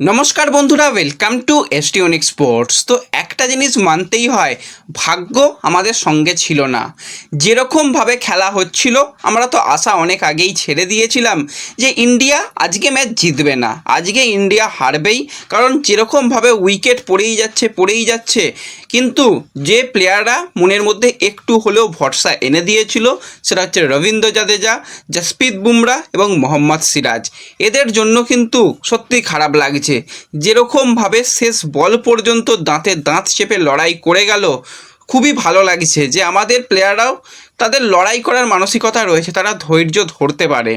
নমস্কার বন্ধুরা welcome to এসটিওনিক sports তো একটা জিনিস মানতেই হয়, ভাগ্য আমাদের সঙ্গে ছিল না। যেরকমভাবে খেলা হচ্ছিল, আমরা তো আশা অনেক আগেই ছেড়ে দিয়েছিলাম যে ইন্ডিয়া আজকে ম্যাচ জিতবে না। আজকে ইন্ডিয়া হারবেই, কারণ যেরকমভাবে উইকেট পড়েই যাচ্ছে পড়েই যাচ্ছে, কিন্তু যে প্লেয়াররা মনের মধ্যে একটু হলেও ভরসা এনে দিয়েছিল, সেটা হচ্ছে রবীন্দ্র জাদেজা, জসপ্রীত বুমরা এবং মোহাম্মদ সিরাজ। এদের জন্য কিন্তু সত্যি খারাপ লাগছে। যেরকমভাবে শেষ বল পর্যন্ত দাঁতে দাঁত চেপে লড়াই করে গেল, খুবই ভালো লাগছে যে আমাদের প্লেয়াররাও তাদের লড়াই করার মানসিকতা রয়েছে, তারা ধৈর্য ধরতে পারে।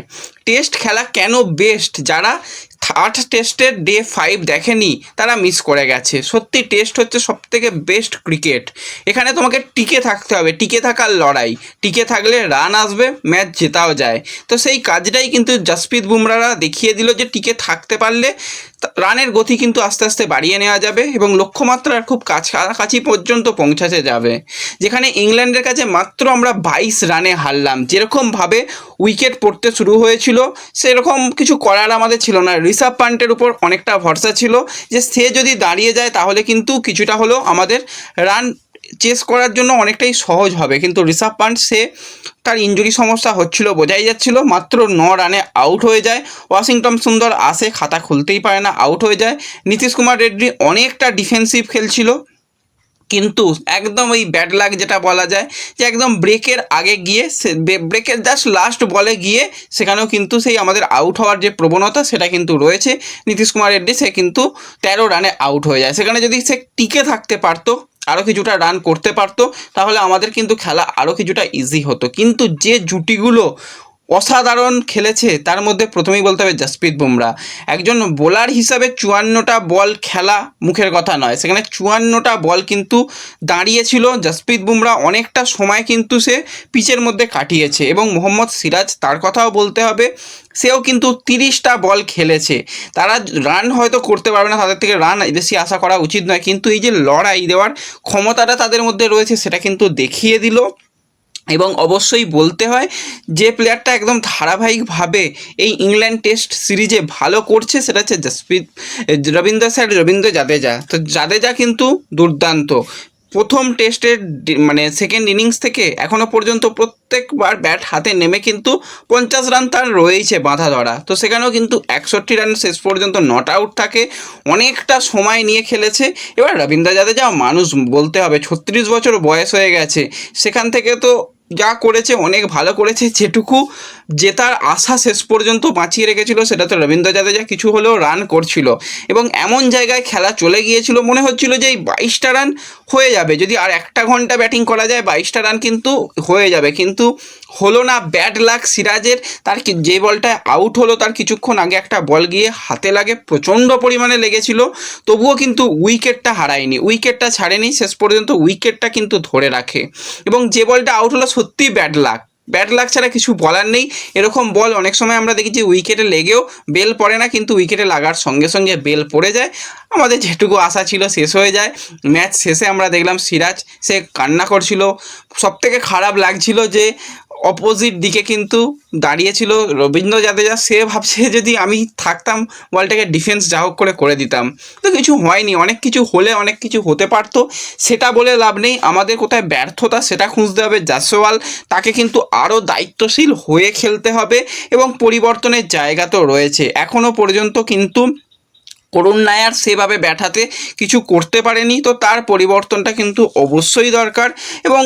টেস্ট খেলা কেন বেস্ট যারা থার্ড টেস্টের ডে ফাইভ দেখেনি, তারা মিস করে গেছে। সত্যি টেস্ট হচ্ছে সবথেকে বেস্ট ক্রিকেট এখানে তোমাকে টিকে থাকতে হবে, টিকে থাকার লড়াই। টিকে থাকলে রান আসবে ম্যাচ জেতাও যায়। তো সেই কাজটাই কিন্তু জসপ্রীত বুমরারা দেখিয়ে দিল যে টিকে থাকতে পারলে রানের গতি কিন্তু আস্তে আস্তে বাড়িয়ে নেওয়া যাবে এবং লক্ষ্যমাত্রার খুব কাছাকাছি পর্যন্ত পৌঁছাতে যাবে। যেখানে ইংল্যান্ডের কাছে মাত্র আমরা বাইশ রানে হারলাম। যেরকমভাবে উইকেট পড়তে শুরু হয়েছিল, সেরকম কিছু করার আমাদের ছিল না। ঋষভ পান্টের উপর অনেকটা ভরসা ছিল যে সে যদি দাঁড়িয়ে যায়, তাহলে কিন্তু কিছুটা হলেও আমাদের রান চেস করার জন্য অনেকটাই সহজ হবে। কিন্তু ঋষভ পান্ট সে তার ইঞ্জুরি সমস্যা হচ্ছিল, বোঝাই যাচ্ছিল, মাত্র ন রানে আউট হয়ে যায়। ওয়াশিংটন সুন্দর আসে, খাতা খুলতেই পারে না আউট হয়ে যায়। নীতিশ কুমার রেড্ডি অনেকটা ডিফেন্সিভ খেলছিল। কিন্তু একদম ওই ব্যাড লাগ যেটা বলা যায়, যে একদম ব্রেকের আগে গিয়ে ব্রেকের জাস্ট লাস্ট বলে গিয়ে সেখানেও কিন্তু সেই আমাদের আউট হওয়ার যে প্রবণতা সেটা কিন্তু রয়েছে। নীতিশ কুমার রেড্ডি সে কিন্তু তেরো রানে আউট হয়ে যায়। সেখানে যদি সে টিকে থাকতে পারতো আরও কিছুটা রান করতে পারতো, তাহলে আমাদের কিন্তু খেলা আরও কিছুটা ইজি হতো। কিন্তু যে জুটিগুলো অসাধারণ খেলেছে, তার মধ্যে প্রথমেই বলতে হবে জসপ্রীত বুমরা। একজন বোলার হিসাবে চুয়ান্নটা বল খেলা মুখের কথা নয়। সেখানে চুয়ান্নটা বল কিন্তু দাঁড়িয়েছিল। জসপ্রীত বুমরা অনেকটা সময় কিন্তু সে পিচের মধ্যে কাটিয়েছে এবং মোহাম্মদ সিরাজ তার কথাও বলতে হবে, সেও কিন্তু তিরিশটা বল খেলেছে। তারা রান হয়তো করতে পারবে না, তাদের থেকে রান বেশি আশা করা উচিত নয়, কিন্তু এই যে লড়াই দেওয়ার ক্ষমতাটা তাদের মধ্যে রয়েছে, সেটা কিন্তু দেখিয়ে দিল। এবং অবশ্যই বলতে হয় যে প্লেয়ারটা একদম ধারাবাহিকভাবে এই ইংল্যান্ড টেস্ট সিরিজে ভালো করছে, সেটা হচ্ছে জসপ্রীত, রবীন্দ্র স্যার রবীন্দ্র জাদেজা। তো জাদেজা কিন্তু দুর্দান্ত। প্রথম টেস্টের মানে সেকেন্ড ইনিংস থেকে এখনও পর্যন্ত প্রত্যেকবার ব্যাট হাতে নেমে কিন্তু পঞ্চাশ রান তার রয়েছে বাঁধা ধরা। তো সেখানেও কিন্তু একষট্টি রান শেষ পর্যন্ত নট আউট থাকে। অনেকটা সময় নিয়ে খেলেছে। এবার রবীন্দ্র জাদেজা মানুষ বলতে হবে, ছত্রিশ বছর বয়স হয়ে গেছে। সেখান থেকে তো যা করেছে অনেক ভালো করেছে যেটুকু জেতার আশা শেষ পর্যন্ত বাঁচিয়ে রেখেছিল সেটা তো রবীন্দ্র জাদেজা। কিছু হলেও রান করছিল। এবং এমন জায়গায় খেলা চলে গিয়েছিল, মনে হচ্ছিল যে এই বাইশটা রান হয়ে যাবে। যদি আর একটা ঘণ্টা ব্যাটিং করা যায়, বাইশটা রান কিন্তু হয়ে যাবে। কিন্তু হলো না ব্যাড লাক সিরাজের। তার যে বলটা আউট হলো, তার কিছুক্ষণ আগে একটা বল গিয়ে হাতে লাগে, প্রচণ্ড পরিমাণে লেগেছিল। তবুও কিন্তু উইকেটটা হারায়নি। উইকেটটা ছাড়েনি, শেষ পর্যন্ত উইকেটটা কিন্তু ধরে রাখে। এবং যে বলটা আউট হলো, সত্যিই ব্যাড লাক ব্যাড লাক ছাড়া কিছু বলার নেই। এরকম বল অনেক সময় আমরা দেখি যে উইকেটে লেগেও বেল পড়ে না, কিন্তু উইকেটে লাগার সঙ্গে সঙ্গে বেল পড়ে যায়। আমাদের যেটুকু আশা ছিল শেষ হয়ে যায়। ম্যাচ শেষে আমরা দেখলাম সিরাজ, সে কান্না করছিল। সবথেকে খারাপ লাগছিল যে অপোজিট দিকে কিন্তু দাঁড়িয়েছিল রবীন্দ্র জাদেজা। সে ভাবছে যদি আমি থাকতাম, বলটাকে ডিফেন্স যা হোক করে করে দিতাম। তো কিছু হয়নি, অনেক কিছু হলে অনেক কিছু হতে পারতো। সেটা বলে লাভ নেই, আমাদের কোথায় ব্যর্থতা সেটা খুঁজতে হবে জাসওয়াল তাকে কিন্তু আরও দায়িত্বশীল হয়ে খেলতে হবে এবং পরিবর্তনের জায়গা তো রয়েছে। এখনও পর্যন্ত কিন্তু করুণ নায়ার সেভাবে ব্যাটাতে কিছু করতে পারেনি। তো তার পরিবর্তনটা কিন্তু অবশ্যই দরকার এবং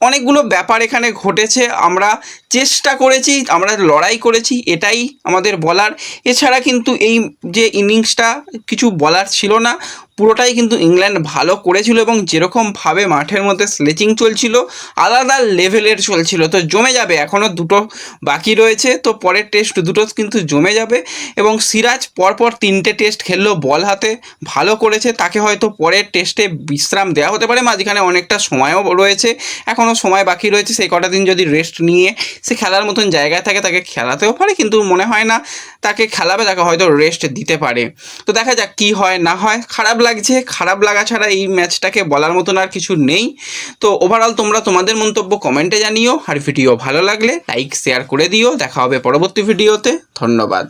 অনেকগুলো ব্যাপার এখানে ঘটেছে। আমরা চেষ্টা করেছি, আমরা লড়াই করেছি, এটাই আমাদের বলার। এছাড়া কিন্তু এই যে ইনিংসটা কিছু বলার ছিল না, পুরোটাই কিন্তু ইংল্যান্ড ভালো করেছিল এবং যেরকমভাবে মাঠের মধ্যে স্লেচিং চলছিল, আলাদা লেভেলের চলছিল। তো জমে যাবে এখনও দুটো বাকি রয়েছে, তো পরের টেস্ট দুটো কিন্তু জমে যাবে এবং সিরাজ পরপর তিনটে টেস্ট খেললো বল হাতে, ভালো করেছে, তাকে হয়তো পরের টেস্টে বিশ্রাম দেওয়া হতে পারে, মাঝখানে অনেকটা সময়ও রয়েছে এখনও সময় বাকি রয়েছে, সেই কটা দিন যদি রেস্ট নিয়ে সে খেলার মতন জায়গায় থাকে, তাকে খেলাতেও পারে, কিন্তু মনে হয় না তাকে খেলাবে, তাকে হয়তো রেস্ট দিতে পারে। তো দেখা যাক কী হয়, না হয়। খারাপ লাগছে, খারাপ লাগা ছাড়া এই ম্যাচটাকে বলার মতন আর কিছু নেই। তো ওভারঅল তোমরা তোমাদের মন্তব্য কমেন্টে জানিও। আর ভিডিও ভালো লাগলে লাইক শেয়ার করে দিও। দেখা হবে পরবর্তী ভিডিওতে ধন্যবাদ।